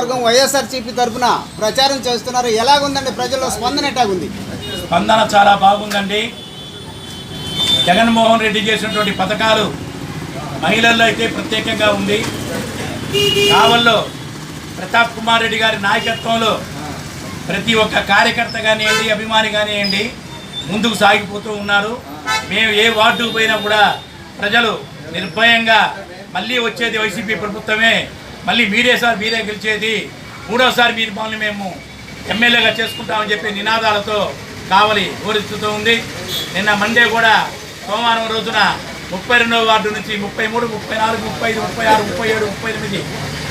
నియోజకవర్గం వైఎస్ఆర్సీపీ తరఫున ప్రచారం చేస్తున్నారు. ఎలాగుందండి ప్రజల్లో స్పందన ఎట్లాగుంది? స్పందన చాలా బాగుందండి. జగన్మోహన్ రెడ్డి చేసినటువంటి పథకాలు మహిళల్లో అయితే ప్రత్యేకంగా ఉంది. కావల్లో ప్రతాప్ కుమార్ రెడ్డి గారి నాయకత్వంలో ప్రతి ఒక్క కార్యకర్త కానివ్వండి అభిమాని కానివ్వండి ముందుకు సాగిపోతూ ఉన్నారు. మేము ఏ వార్డుకు పోయినా కూడా ప్రజలు నిర్భయంగా మళ్ళీ వచ్చేది వైసీపీ ప్రభుత్వమే. మళ్ళీ మీరే సార్ మీరే గెలిచేది. మూడోసారి మీరు మమ్మల్ని మేము ఎమ్మెల్యేగా చేసుకుంటామని చెప్పి నినాదాలతో కావలి ఊరిస్తుతూ ఉంది. నిన్న మండే కూడా సోమవారం రోజున ముప్పై రెండవ వార్డు నుంచి ముప్పై మూడు ముప్పై నాలుగు ముప్పై ఐదు ముప్పై ఆరు ముప్పై ఏడు ముప్పై ఎనిమిది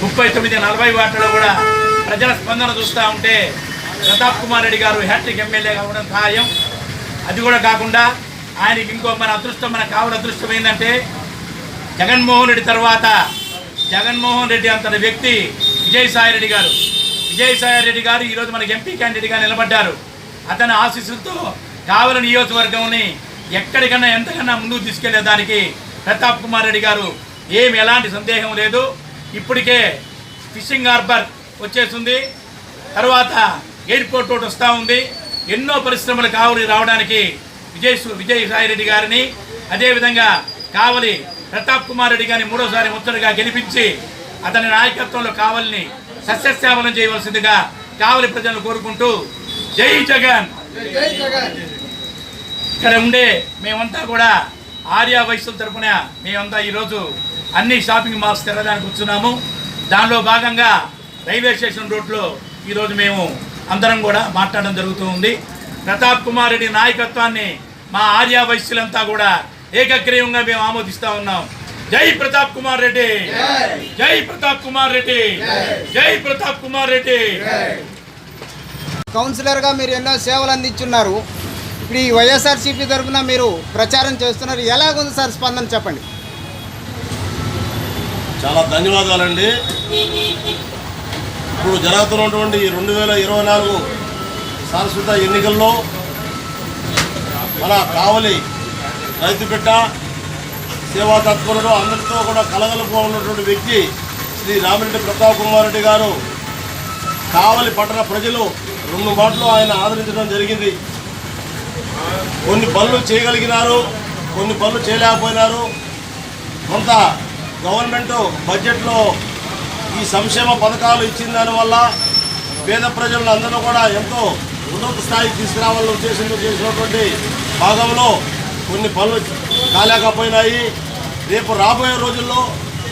ముప్పై తొమ్మిది నలభై వార్డులో కూడా ప్రజల స్పందన చూస్తూ ఉంటే ప్రతాప్ కుమార్ రెడ్డి గారు హ్యాట్రిక్ ఎమ్మెల్యేగా ఉండడం ఖాయం. అది కూడా కాకుండా ఆయనకి ఇంకో మన అదృష్టం మన కావల అదృష్టం ఏంటంటే జగన్మోహన్ రెడ్డి తర్వాత జగన్మోహన్ రెడ్డి అంతటి వ్యక్తి విజయసాయి రెడ్డి గారు. విజయసాయి రెడ్డి గారు ఈరోజు మనకి ఎంపీ క్యాండిడేట్గా నిలబడ్డారు. అతని ఆశీస్సులతో కావల నియోజకవర్గంని ఎక్కడికన్నా ఎంతకన్నా ముందుకు తీసుకెళ్ళే దానికి ప్రతాప్ కుమార్ రెడ్డి గారు ఏమి ఎలాంటి సందేహం లేదు. ఇప్పటికే ఫిషింగ్ హార్బర్ వచ్చేస్తుంది తర్వాత ఎయిర్పోర్ట్ ఒకటి వస్తూ ఉంది. ఎన్నో పరిశ్రమలు కావలి రావడానికి విజయ్ విజయసాయి సాయి రెడ్డి గారిని. అదేవిధంగా కావలి ప్రతాప్ కుమార్ రెడ్డి గారిని మూడోసారి ముచ్చటగా గెలిపించి అతని నాయకత్వంలో కావలిని సస్యశ్యామలం చేయవలసిందిగా కావలి ప్రజలను కోరుకుంటూ జై జగన్. ఇక్కడ ఉండే మేమంతా కూడా ఆర్యా వయసుల తరపున మేమంతా ఈరోజు అన్ని షాపింగ్ మాల్స్ తిరగడానికి వచ్చున్నాము దానిలో భాగంగా రైల్వే స్టేషన్ రోడ్లో ఈరోజు మేము అందరం కూడా మాట్లాడడం జరుగుతూ ఉంది. ప్రతాప్ కుమార్ రెడ్డి నాయకత్వాన్ని మా ఆర్యా వయస్సులంతా కూడా ఏకగ్రీవంగా మేము ఆమోదిస్తా ఉన్నాం. జై ప్రతాప్ కుమార్ రెడ్డి. జై ప్రతాప్ కుమార్ రెడ్డి. జై ప్రతాప్ కుమార్ రెడ్డి. కౌన్సిలర్గా మీరు ఎన్నో సేవలు అందించున్నారు. ఇప్పుడు ఈ వైఎస్ఆర్సీపీ తరఫున మీరు ప్రచారం చేస్తున్నారు. ఎలాగుంది సార్ స్పందన చెప్పండి. చాలా ధన్యవాదాలండి. ఇప్పుడు జరుగుతున్నటువంటి రెండు వేల ఇరవై నాలుగు శాశ్వత ఎన్నికల్లో మన కావలి రైతు బిడ్డ సేవా తత్పరుడు అందరితో కూడా కలగలుపు ఉన్నటువంటి వ్యక్తి శ్రీ రామిరెడ్డి ప్రతాప్ కుమార్ రెడ్డి గారు. కావలి పట్టణ ప్రజలు రెండు మాటలు ఆయన ఆదరించడం జరిగింది. కొన్ని పనులు చేయగలిగినారు కొన్ని పనులు చేయలేకపోయినారు. కొంత గవర్నమెంట్ బడ్జెట్లో ఈ సంక్షేమ పథకాలు ఇచ్చిన దానివల్ల పేద ప్రజలను అందరూ కూడా ఎంతో ఉన్నత స్థాయికి తీసుకురావాలని ఉద్దేశంతో చేసినటువంటి భాగంలో కొన్ని పనులు కాలేకపోయినాయి. రేపు రాబోయే రోజుల్లో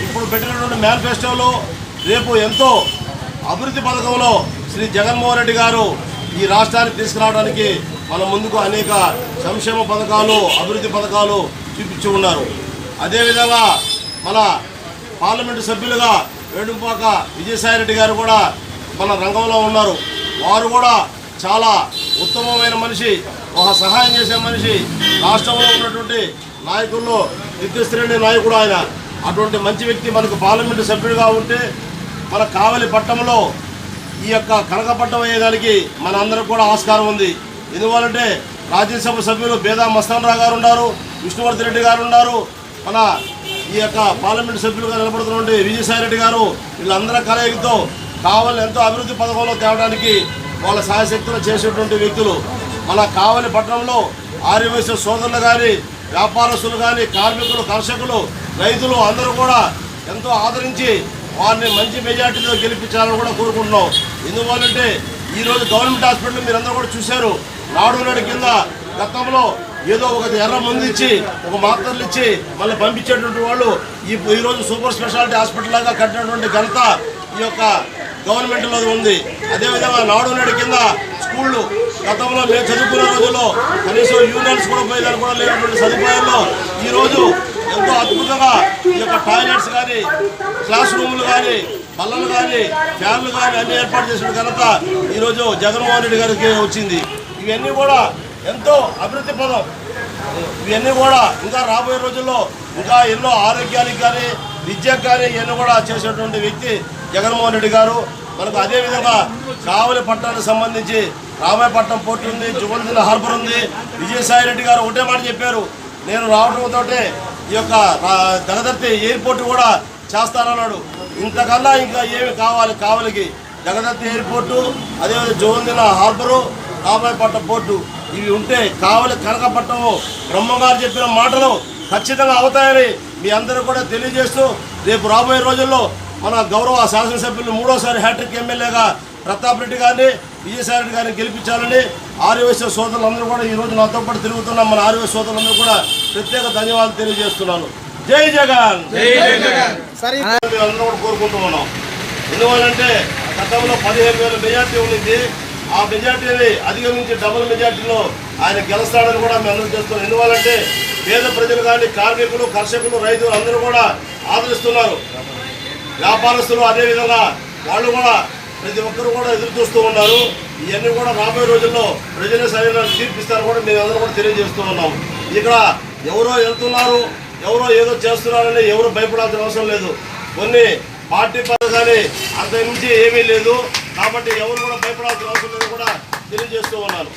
ఇప్పుడు పెట్టినటువంటి మేనిఫెస్టోలో రేపు ఎంతో అభివృద్ధి పథకంలో శ్రీ జగన్మోహన్ రెడ్డి గారు ఈ రాష్ట్రానికి తీసుకురావడానికి మన ముందుకు అనేక సంక్షేమ పథకాలు అభివృద్ధి పథకాలు చూపించి ఉన్నారు. అదేవిధంగా మన పార్లమెంటు సభ్యులుగా వేణుపాక విజయసాయిరెడ్డి గారు కూడా మన రంగంలో ఉన్నారు. వారు కూడా చాలా ఉత్తమమైన మనిషి ఒక సహాయం చేసే మనిషి రాష్ట్రంలో ఉన్నటువంటి నాయకుల్లో నిత్యశ్రేణి నాయకుడు ఆయన. అటువంటి మంచి వ్యక్తి మనకు పార్లమెంటు సభ్యుడిగా ఉంటే మన కావలి పట్టణంలో ఈ యొక్క కనకపట్టం అయ్యేదానికి మన అందరికి కూడా ఆస్కారం ఉంది. ఎందువల్లంటే రాజ్యసభ సభ్యులు బేదా మస్తానరావు గారు ఉన్నారు విష్ణువర్ధన్ రెడ్డి గారు ఉన్నారు మన ఈ యొక్క పార్లమెంటు సభ్యులుగా నిలబడుతున్నటువంటి విజయసాయి రెడ్డి గారు వీళ్ళందరి కలయికతో కావాలని ఎంతో అభివృద్ధి పథకంలో తేవడానికి వాళ్ళ సహాయశక్తులు చేసేటువంటి వ్యక్తులు. మన కావలి పట్టణంలో ఆర్యవేశ సోదరులు కానీ వ్యాపారస్తులు కానీ కార్మికులు కర్షకులు రైతులు అందరూ కూడా ఎంతో ఆదరించి వారిని మంచి మెజార్టీతో గెలిపించాలని కూడా కోరుకుంటున్నాం. ఎందువల్లంటే ఈరోజు గవర్నమెంట్ హాస్పిటల్ మీరందరూ కూడా చూశారు. నాడు నాడు కింద గతంలో ఏదో ఒక ఎర్ర మందు ఇచ్చి ఒక మాత్రలు ఇచ్చి మళ్ళీ పంపించేటువంటి వాళ్ళు ఈ ఈరోజు సూపర్ స్పెషాలిటీ హాస్పిటల్ లాగా కట్టినటువంటి ఘనత ఈ యొక్క గవర్నమెంట్లో ఉంది. అదేవిధంగా నాడు నేడు కింద స్కూళ్ళు గతంలో మేము చదువుకున్న రోజుల్లో కనీసం యూనియన్స్ కూడా పోయేదాన్ని కూడా లేనటువంటి సదుపాయాల్లో ఈరోజు ఎంతో అద్భుతంగా ఈ యొక్క టాయిలెట్స్ కానీ క్లాస్ రూములు కానీ బల్లలు కానీ ఫ్యాన్లు కానీ అన్ని ఏర్పాటు చేసిన ఘనత ఈరోజు జగన్మోహన్ రెడ్డి గారికి వచ్చింది. ఇవన్నీ కూడా ఎంతో అభివృద్ధి పదం. ఇవన్నీ కూడా ఇంకా రాబోయే రోజుల్లో ఇంకా ఎన్నో ఆరోగ్యానికి కానీ విద్యకు కానీ ఇవన్నీ కూడా చేసేటువంటి వ్యక్తి జగన్మోహన్ రెడ్డి గారు మనకు అదేవిధంగా కావలి పట్టణానికి సంబంధించి రామాయపట్నం పోర్టు ఉంది జుగందిన హార్బర్ ఉంది. విజయసాయి రెడ్డి గారు ఒకటే మాట చెప్పారు. నేను రావడంతో ఈ యొక్క రా- ఎయిర్పోర్ట్ కూడా చేస్తానన్నాడు. ఇంతకన్నా ఇంకా ఏమి కావాలి కావలికి? జగదత్తి ఎయిర్పోర్టు అదేవిధంగా జోందిల హార్బరు రామాయపట్నం పోర్టు ఇవి ఉంటే కావలి కనకపట్నము బ్రహ్మగారు చెప్పిన మాటలు ఖచ్చితంగా అవుతాయని మీ అందరూ కూడా తెలియజేస్తూ రేపు రాబోయే రోజుల్లో మన గౌరవ శాసనసభ్యులు మూడోసారి హ్యాట్రిక్ ఎమ్మెల్యేగా ప్రతాప్ రెడ్డి గారిని విజయసాయి రెడ్డి గారిని గెలిపించాలని ఆర్యవైశ్య సోదరులందరూ కూడా ఈ రోజు నాతో పాటు తిరుగుతున్న. మన ఆర్యవైశ్య సోదరులందరూ కూడా ప్రత్యేక ధన్యవాదాలు తెలియజేస్తున్నాను. జై జగన్! అందరం కూడా కోరుకుంటూ ఉన్నాం. ఎందువల్లంటే గతంలో పదిహేను వేల మెజార్టీ ఉంది ఆ మెజార్టీని అధిగమించి డబుల్ మెజార్టీలో ఆయన గెలుస్తాడని కూడా మేము అందరూ చేస్తున్నాం. ఎందువల్లంటే పేద ప్రజలు కానీ కార్మికులు కర్షకులు రైతులు అందరూ కూడా ఆదరిస్తున్నారు. వ్యాపారస్తులు అదేవిధంగా వాళ్ళు కూడా ప్రతి ఒక్కరు కూడా ఎదురు చూస్తూ ఉన్నారు. ఇవన్నీ కూడా రాబోయే రోజుల్లో ప్రజల సరైన తీర్పిస్తారు కూడా మేము అందరూ కూడా తెలియజేస్తూ ఉన్నాం ఇక్కడ ఎవరో వెళ్తున్నారు ఎవరో ఏదో చేస్తున్నారని ఎవరు భయపడాల్సిన అవసరం లేదు. కొన్ని పార్టీ పథకాన్ని అంత మించి ఏమీ లేదు. కాబట్టి ఎవరు కూడా భయపడాల్సిన అవసరం లేదు కూడా తెలియజేస్తూ ఉన్నాను.